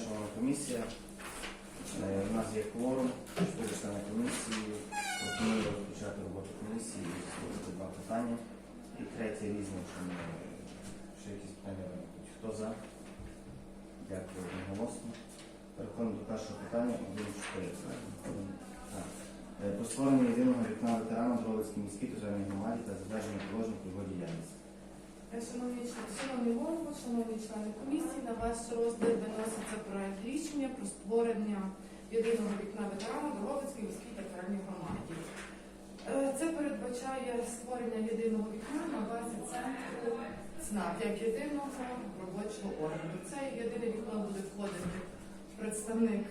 що вона комісія. Е, У нас є кворум, чотири члени комісії. Пропоную розпочати роботу комісії слухати два питання. І третє різне, якщо не ще якісь питання виникнуть. Хто за? Дякую одноголосно. Переходимо до першого питання 1.4. Так. Е, Про створення єдиного вікна ветерана в Дрогобицькій міській державній громаді та затвердження положень його діяльність. Шановні члени, шановні члени комісії, на ваш розгляд виноситься проект рішення про створення єдиного вікна ветерана Дороговицької міській територіальній громаді. Е, Це передбачає створення єдиного вікна на базі центру ЦНАП як єдиного робочого органу. Це єдине вікно буде входити представник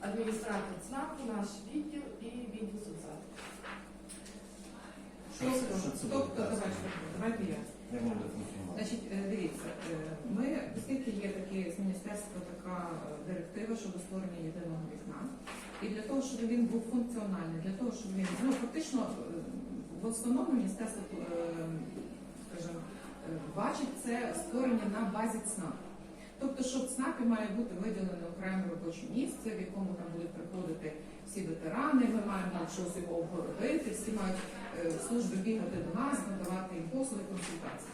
адміністратор ЦНАПу, наш відділ і відділ соцзахисту. Тобто, давайте я. Значить, е, дивіться, е, ми, оскільки є такі з міністерства така е, директива щодо створення єдиного вікна, і для того, щоб він був функціональний, для того, щоб він, ну фактично, в основному міністерство, скажімо, бачить це створення на базі ЦНАП. Тобто, що в ЦНАПі має бути виділене окреме робоче місце, в якому там будуть приходити всі ветерани, ми маємо там щось його обгородити, всі мають служби бігати до нас, надавати їм послуги, консультації.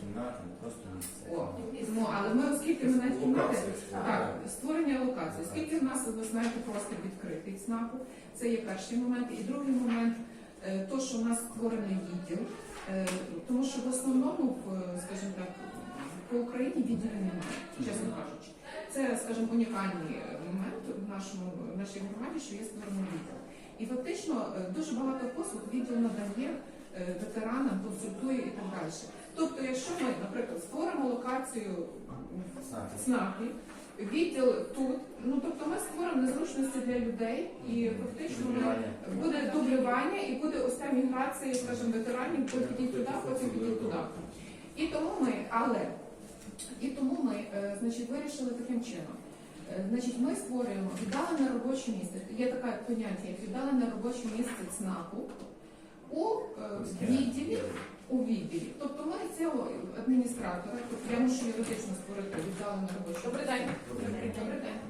Кімната, не просто місце. О, ну, але ми, оскільки ми навіть кімнати, Так. створення локації, оскільки в нас, ви знаєте, простір відкритий ЦНАПу, це є перший момент. І другий момент, е, то, що в нас створений відділ, е, тому що в основному, в, скажімо так, по Україні відділів немає, чесно кажучи. Це, скажімо, унікальний е, момент в нашому в нашій громаді, що є створений відділ. І фактично е, дуже багато послуг відділ надає е, ветеранам, консультує і так далі. Тобто, якщо ми, наприклад, створимо локацію Знаєте, відділ тут, ну тобто ми створимо незручності для людей і фактично ми буде дублювання і буде ось та міграція, скажімо, ветеранів, потім підіть туди, потім підіть туди. І тому ми, але і тому ми, е, значить, вирішили таким чином. Значить, ми створюємо віддалене робоче місце. Є таке поняття, як віддалене робоче місце ЦНАПу у е, відділі у відділі. Тобто ми цього адміністратора, тобто я мушу юридично створити віддалене робоче Добрий день. Добрий день.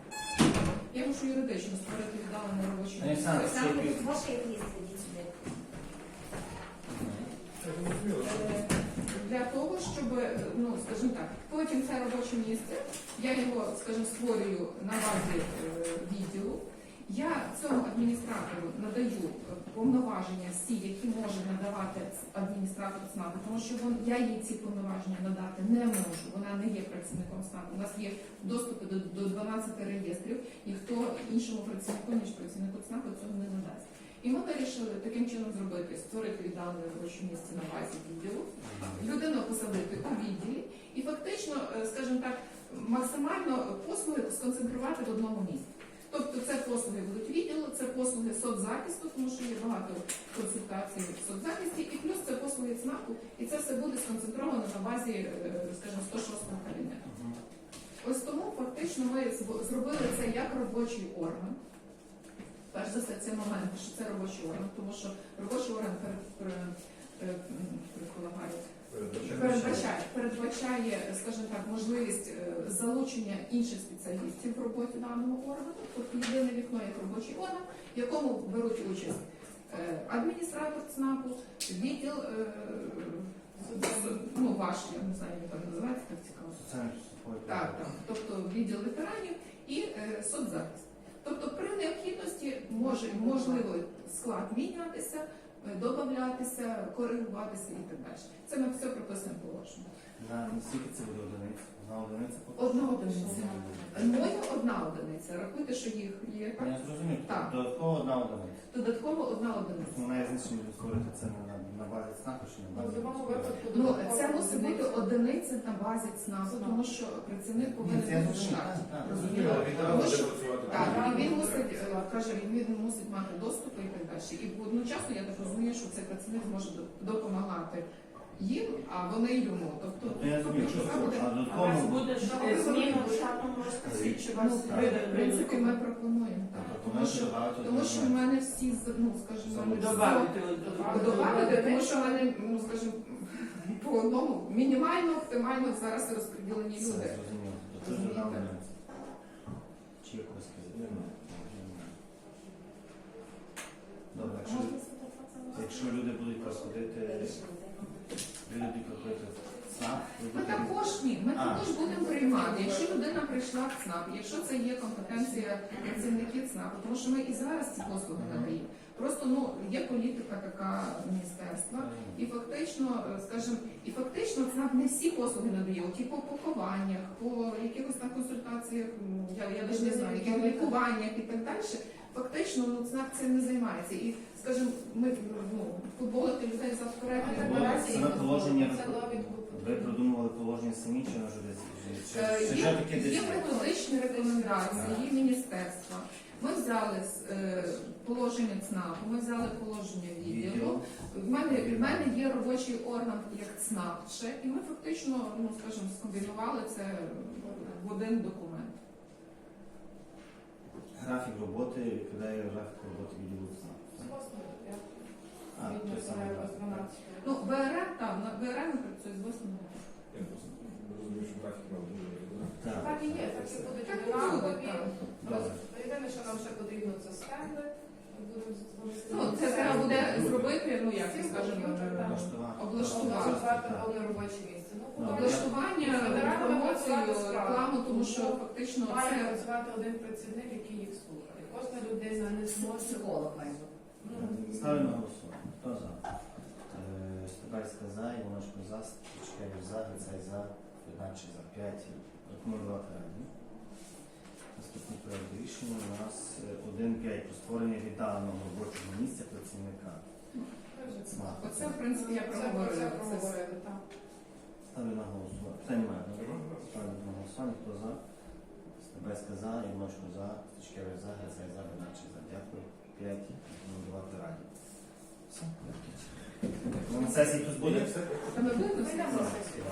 Я мушу юридично створити віддалене робоче місце. Ваше місце сюди. Е, Для того, щоб, е, ну скажімо так, потім це робоче місце, я його, скажімо, створюю на базі е, відділу. Я цьому адміністратору надаю повноваження всі, які може надавати адміністратор ЦНАПу, тому що я їй ці повноваження надати не можу. Вона не є працівником ЦНАПу. У нас є доступи до, до 12 реєстрів, і хто іншому працівнику, ніж працівнику ЦНАПу, цього не надасть. І ми вирішили таким чином зробити, створити віддалене робоче місце на базі відділу, людину посадити у відділі і фактично, е, скажімо так, максимально послуги сконцентрувати в одному місці. Тобто це послуги будуть відділу, це послуги соцзахисту, тому що є багато консультацій в соцзахисті, і плюс це послуги ЦНАПу, і це все буде сконцентровано на базі, е, скажімо, 106 кабінету. Ось тому фактично ми зробили це як робочий орган. Перш за все, це момент, що це робочий орган, тому що робочий орган перед, передбачає, передбачає, скажімо так, можливість е, залучення інших спеціалістів в роботі даного органу, тобто єдине вікно як робочий орган, в якому беруть участь е, адміністратор ЦНАПу, відділ, е, ну ваш, я не знаю, як називається, так цікаво. Так, так. Тобто відділ ветеранів і соцзахист. Тобто при необхідності може можливо склад мінятися, е, додатися, коригуватися і так далі. Це ми все прописуємо положення. На скільки це буде одиниця? Одна одиниця? Одна одиниця. Моя одна одиниця. Рахуйте, що їх є Я зрозумів. Так. Додатково одна одиниця. Додатково одна одиниця. Вона є знищення створити це на, на базі ЦНАПу чи на Ну, базі? Ну це мусить бути одиниця на базі ЦНАПу, тому що працівник повинен бути в штаті. Так, так. Розумієте? Віддавали Тому що- працювати. Так, і він мусить, е, каже, він, він мусить мати доступ і так далі. І одночасно я так розумію, що цей працівник зможе до- допомагати їм, а вони йому. Тобто, Я тобто, буде. Ну, в принципі, ми пропонуємо Тому що, в мене всі з- ну, скажімо, Добавити, тому що в мене, ну скажімо, по одному мінімально, оптимально зараз розподілені люди. якщо, якщо люди будуть проходити ми також ні, ми також будемо приймати. Якщо людина прийшла в ЦНАП, якщо це є компетенція працівників ЦНАПу, тому що ми і зараз ці послуги надаємо. Просто ну є політика така міністерства, і фактично, е, скажімо, і фактично ЦНАП не всі послуги надає, от і по пакуваннях, по якихось там консультаціях, я я навіть не знаю, яких лікуваннях і так далі. Фактично, ну ЦНАП цим не займається і скажімо, ми ну, футболити людей за беремо. наразі саме положення- це довідку Ви продумували положення самі чи може десь Е, чи, чи Є, таки є десь? методичні рекомендації міністерства. Ми взяли е, положення ЦНАПу, ми взяли положення відділу. Відділ. В мене, в мене є робочий орган як ЦНАП ще, і ми фактично, ну скажімо, скомбінували це в один документ. Графік роботи відповідає графік роботи відділу ЦНАП. З 8 до 5. А, той самий бере з графік. 12. Ну, ВРМ там, на ВРМ працює з 8 до Я просто розумію, що графік мав дуже Так. Так і є, так і будуть Так і однакові. буде, так. Єдине, що нам ще потрібно, це стенди. Ми будемо з- Ну, це треба буде зробити, ну як комп'ютери, так. Влаштувати. облаштувати. Облаштувати повне робоче місце. Ну, облаштування, промоцію, рекламу, тому що фактично Має це працювати один працівник, який їх слухає. Кожна людина не зможе. Психолог має бути. Ставлю на голосування. Хто за? Е, Стебальська за, Іваношко за, Стрічкевич за, Грицай за, Федначик за 5. Рекомендувати раді. Наступний проект рішення у нас е, 1.5 про створення віддаленого робочого місця працівника. Оце, в принципі, я проговорила. Це. Ставлю на голосування. Питань немає. добре? Ставлю на голосування. Хто за? Стебальська за, Іваношко за, Стрічкевич за, Грицай за, Федначик за. Дякую. 5. Рекомендувати раді. Все. Ну, На сесії тут буде? Та ми будемо на сесію.